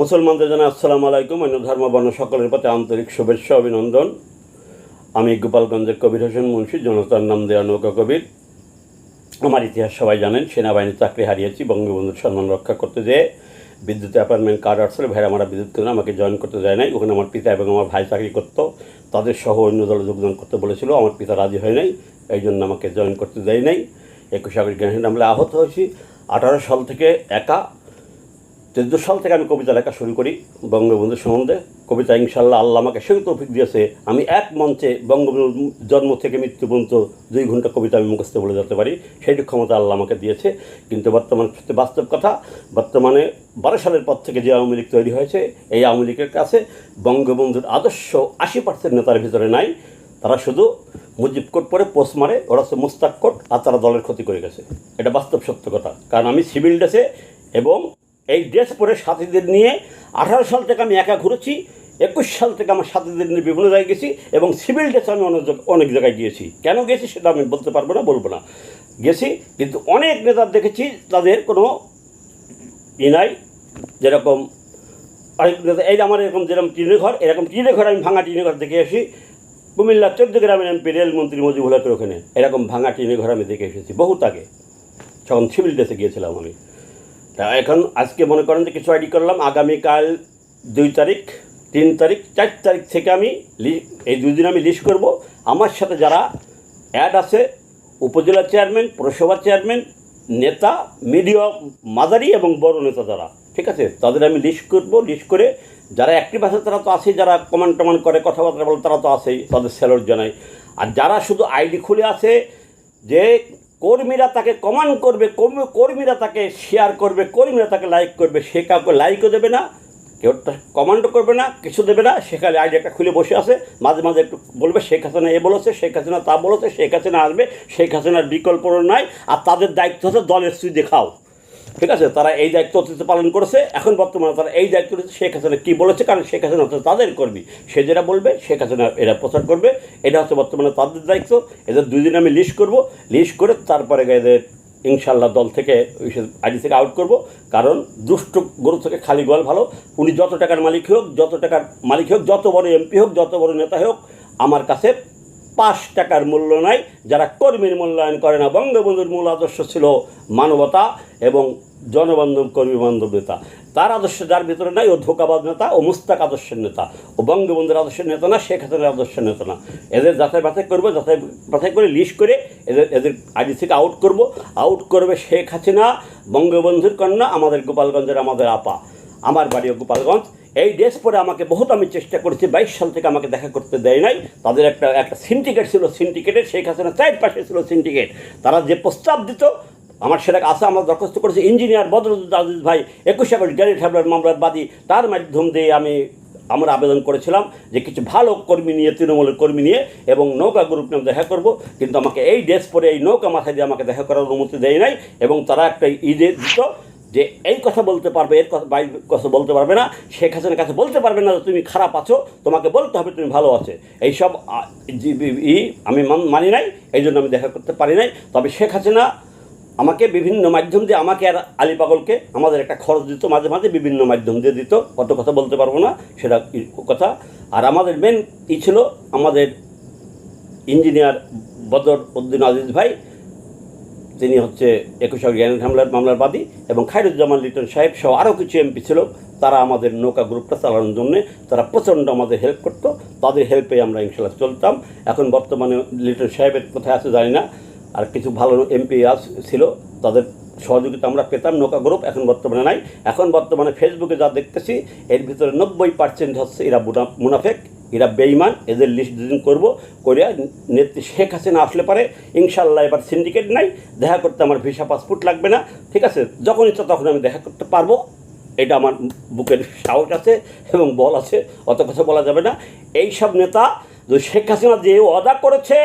মুসলমানদের জানা আসসালামু আলাইকুম, অন্য ধর্ম বর্ণ সকলের প্রতি আন্তরিক শুভেচ্ছা, অভিনন্দন। আমি গোপালগঞ্জের কবির হোসেন মুন্সি, জনতার নাম দেওয়া নৌকা কবির। আমার ইতিহাস সবাই জানেন সেনাবাহিনীর চাকরি হারিয়েছি, বঙ্গবন্ধুর সম্মান রক্ষা করতে যেয়ে বিদ্যুৎ অ্যাপার্টমেন্ট কার্ড আসলে ভাইরা বিদ্যুৎ কেন্দ্র আমাকে জয়েন করতে যায় নাই। ওখানে আমার পিতা এবং আমার ভাই চাকরি করতো, তাদের সহ অন্য দলে যোগদান করতে বলেছিল, আমার পিতা রাজি হয় নাই, এই জন্য আমাকে জয়েন করতে দেয় নাই। একুশে আগস্ট জ্ঞান আমরা আহত হয়েছি, আঠারো সাল থেকে একা চোদ্দ সাল থেকে আমি কবিতা লেখা শুরু করি বঙ্গবন্ধু সম্বন্ধে। কবিতা ইনশাল্লাহ আল্লাহ আমাকে সেই তৌফিক দিয়েছে। আমি এক মঞ্চে বঙ্গবন্ধুর জন্ম থেকে মৃত্যু পর্যন্ত দুই ঘণ্টা কবিতা আমি মুখস্থ বলে যেতে পারি। সেই ক্ষমতা আল্লাহ আমাকে দিয়েছে। কিন্তু বর্তমান বাস্তব কথা, বর্তমানে বারো সালের পর থেকে যে আওয়ামী লীগ তৈরি হয়েছে, এই আওয়ামী লীগের কাছে বঙ্গবন্ধুর আদর্শ আশি পার্সেন্ট নেতার ভিতরে নাই। তারা শুধু মুজিব কোট পরে পোস্ট মারে, ওরা হচ্ছে মুস্তাক কোট, আর তারা দলের ক্ষতি করে গেছে। এটা বাস্তব সত্য কথা। কারণ আমি সিভিল ড্রেসে এবং এই ড্রেস পরে সাথীদের নিয়ে আঠারো সাল থেকে আমি একা ঘুরেছি, একুশ সাল থেকে আমার সাথীদের নিয়ে বিভিন্ন জায়গায় গেছি এবং সিভিল ড্রেস আমি অনেক অনেক জায়গায় গিয়েছি। কেন গেছি সেটা আমি বলতে পারব না, বলব না। গেছি কিন্তু অনেক নেতার দেখেছি, তাদের কোনো ই নাই, যেরকম আরেক নেতা, এই আমার এরকম যেরকম টিনের ঘর, এরকম টিনের ঘর আমি ভাঙা টিনের ঘর দেখে আসি কুমিল্লা চোদ্দ গ্রামের এমপি রেলমন্ত্রী মজিবুল হকের ওখানে। এরকম ভাঙা টিনের ঘর আমি দেখে এসেছি, বহুত আগে। তখন সিভিল ড্রেসে গিয়েছিলাম আমি। এখন আজকে মনে করেন যে কিছু আইডি করলাম, আগামীকাল দুই তারিখ, তিন তারিখ, চার তারিখ থেকে আমি এই দুই দিন আমি লিস্ট করব। আমার সাথে যারা অ্যাড আছে, উপজেলা চেয়ারম্যান পৌরসভা চেয়ারম্যান নেতা মিডিয়া মাদারি এবং বড় নেতা যারা, ঠিক আছে? তাদের আমি লিস্ট করব লিস্ট করে যারা অ্যাক্টিভ আছে তারা তো আছেই, যারা কমান্ড টমান্ড করে, কথাবার্তা বলে তারা তো আছেই, তাদের স্যালোট জানাই। আর যারা শুধু আইডি খুলে আছে, যে কর্মীরা তাকে কমান্ড করবে, কর্মী- কর্মীরা তাকে শেয়ার করবে, কর্মীরা তাকে লাইক করবে, সে কাউকে লাইকও দেবে না, কেউ কমান্ডও করবে না, কিছু দেবে না সেখানে আইডিয়াটা খুলে বসে আছে, মাঝে মাঝে একটু বলবে, শেখ হাসিনা এ বলেছে, শেখ হাসিনা তা বলেছে, শেখ হাসিনা আসবে, শেখ হাসিনার বিকল্প নাই, আর তাদের দায়িত্ব হচ্ছে দলের সুই দেখাও। ঠিক আছে, তারা এই দায়িত্ব অতীত পালন করেছে, এখন বর্তমানে তারা এই দায়িত্ব নিচ্ছে শেখ হাসিনা কী বলেছে, কারণ শেখ হাসিনা হচ্ছে তাদের কর্মী। সে যেটা বলবে, শেখ হাসিনা এরা প্রচার করবে, এটা হচ্ছে বর্তমানে তাদের দায়িত্ব। এদের দুই দিন আমি লিস্ট করব লিস্ট করে তারপরে এদের ইনশাল্লাহ দল থেকে আইডি থেকে আউট করব। কারণ দুষ্ট গরু থেকে খালি গোয়াল ভালো। উনি যত টাকার মালিক হোক, যত টাকার মালিক হোক, যত বড় এমপি হোক, যত বড় নেতা হোক, আমার কাছে পাঁচ টাকার মূল্য নাই, যারা কর্মীর মূল্যায়ন করে না। বঙ্গবন্ধুর মূল আদর্শ ছিল মানবতা এবং জনবান্ধব কর্মী বান্ধব নেতা। তার আদর্শ যার ভিতরে নাই, ও ধোকাবাজ নেতা ও মুস্তাক আদর্শের নেতা। ও বঙ্গবন্ধুর আদর্শের নেতা না, শেখ হাসিনার আদর্শের নেতা না। এদের যাচাই বাছাই করব, যাচাই বাছাই করে লিস্ট করে এদের এদের আইডি থেকে আউট করব। আউট করবে শেখ হাসিনা, বঙ্গবন্ধুর কন্যা, আমাদের গোপালগঞ্জের আমাদের আপা। আমার বাড়িও গোপালগঞ্জ। এই ড্রেস পরে আমাকে বহুত আমি চেষ্টা করেছি, বাইশ সাল থেকে আমাকে দেখা করতে দেয় নাই। তাদের একটা একটা সিন্ডিকেট ছিল সিন্ডিকেটের শেখ হাসিনা চার পাশে ছিল সিন্ডিকেট তারা যে প্রস্তাব দিত, আমার সেটা আসা আমার দরখাস্ত করেছে ইঞ্জিনিয়ার বদরুদ্দ আজিজ ভাই, একুশ আগস্ট গ্যারি ঠাবলার মামলার বাদী, তার মাধ্যম দিয়ে আমি, আমরা আবেদন করেছিলাম যে কিছু ভালো কর্মী নিয়ে, তৃণমূলের কর্মী নিয়ে, এবং নৌকা গ্রুপ নিয়ে দেখা করব। কিন্তু আমাকে এই ড্রেস পরে এই নৌকা মাথায় দিয়ে আমাকে দেখা করার অনুমতি দেয় নাই, এবং তারা একটা ঈদে দিত। যে এই কথা বলতে পারবে, এর কথা, বাইর কথা বলতে পারবে না, শেখ হাসিনার কাছে বলতে পারবে না যে তুমি খারাপ আছো, তোমাকে বলতে হবে তুমি ভালো আছো। এইসব ই আমি মান- নাই এই জন্য আমি দেখা করতে পারি নাই। তবে শেখ হাসিনা আমাকে বিভিন্ন মাধ্যম দিয়ে, আমাকে আর আলী পাগলকে আমাদের একটা খরচ দিত, মাঝে মাঝে বিভিন্ন মাধ্যম দিয়ে দিত। কত কথা বলতে পারব না, সেটা কথা। আর আমাদের মেন ই ছিল আমাদের ইঞ্জিনিয়ার বদর উদ্দিন আজিজ ভাই। তিনি হচ্ছে একুশে জ্ঞান হামলার মামলার বাদী এবং খায়রুজ্জামান লিটন সাহেব সহ আরও কিছু এমপি ছিল, তারা আমাদের নৌকা গ্রুপটা চালানোর জন্যে তারা প্রচণ্ড আমাদের হেল্প করতো। তাদের হেল্পে আমরা ইনশাল্লাহ চলতাম। এখন বর্তমানে লিটন সাহেবের কোথায় আছে জানি না, আর কিছু ভালো এমপি ছিল, তাদের সহযোগিতা আমরা পেতাম, নৌকা গ্রুপ এখন বর্তমানে নাই। এখন বর্তমানে ফেসবুকে যা দেখতেছি, এর ভিতরে নব্বই পার্সেন্ট হচ্ছে এরা মুনাফেক। এরা বেইমান এদের লিস্ট দুদিন করব করিয়া নেত্রী শেখ হাসিনা আসলে পারে ইনশাল্লাহ এবার সিন্ডিকেট নাই, দেখা করতে আমার ভিসা পাসপোর্ট লাগবে না, ঠিক আছে? যখন ইচ্ছা তখন আমি দেখা করতে পারব, এটা আমার বুকের সাহস আছে এবং বল আছে, অত কথা বলা যাবে না। এই সব নেতা শেখ হাসিনা যে অদা করেছে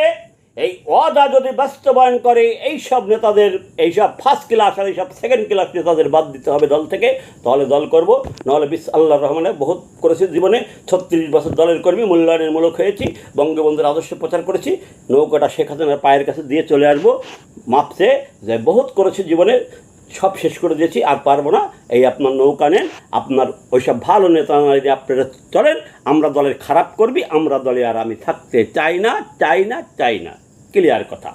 এই ওয়াদা যদি বাস্তবায়ন করে এই সব নেতাদের, এইসব ফার্স্ট ক্লাস আর এইসব সেকেন্ড ক্লাস নেতাদের বাদ দিতে হবে দল থেকে, তাহলে দল করব। নাহলে বিশ আল্লাহ রহমানে বহুত করেছি জীবনে। ছত্রিশ বছর দলের কর্মী, মূল্যায়নের মূলক হয়েছি, বঙ্গবন্ধুর আদর্শ প্রচার করেছি, নৌকাটা শেখ হাসিনার পায়ের কাছে দিয়ে চলে আসব। মাপছে যে বহুত করেছি জীবনে, সব শেষ করে দিয়েছি, আর পারব না। এই আপনার নৌকা নেন, আপনার ওইসব ভালো নেতা নারীরা আপনারা চলেন, আমরা দলের খারাপ করবি, আমরা দলে আর আমি থাকতে চাই না চাই না চাই না। ক্লিয়ার কথা